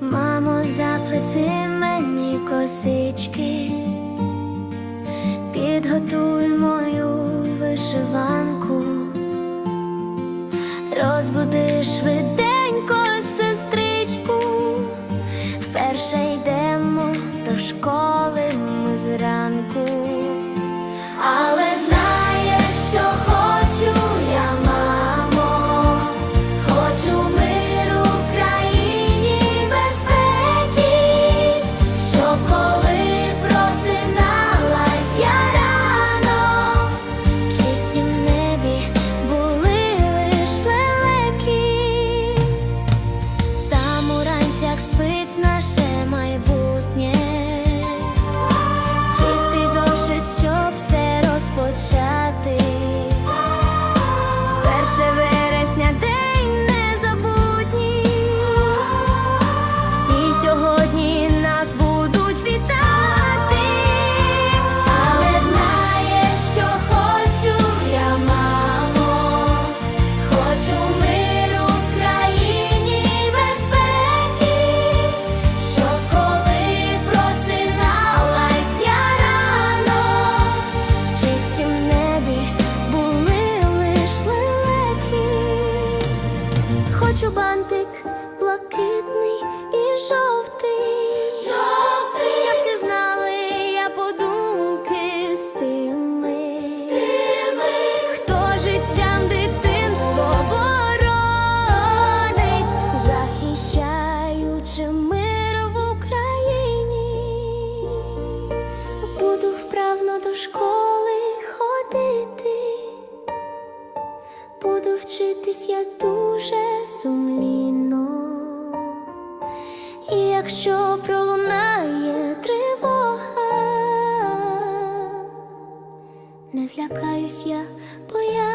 мамо, заплети мені косички, підготуй мою вишиванку, розбуди швиденько сестричку, вперше йдемо до школи ми зранку. Just romantic. буду вчитись я дуже сумлінно, і якщо пролунає тривога, не злякаюсь я, бо я.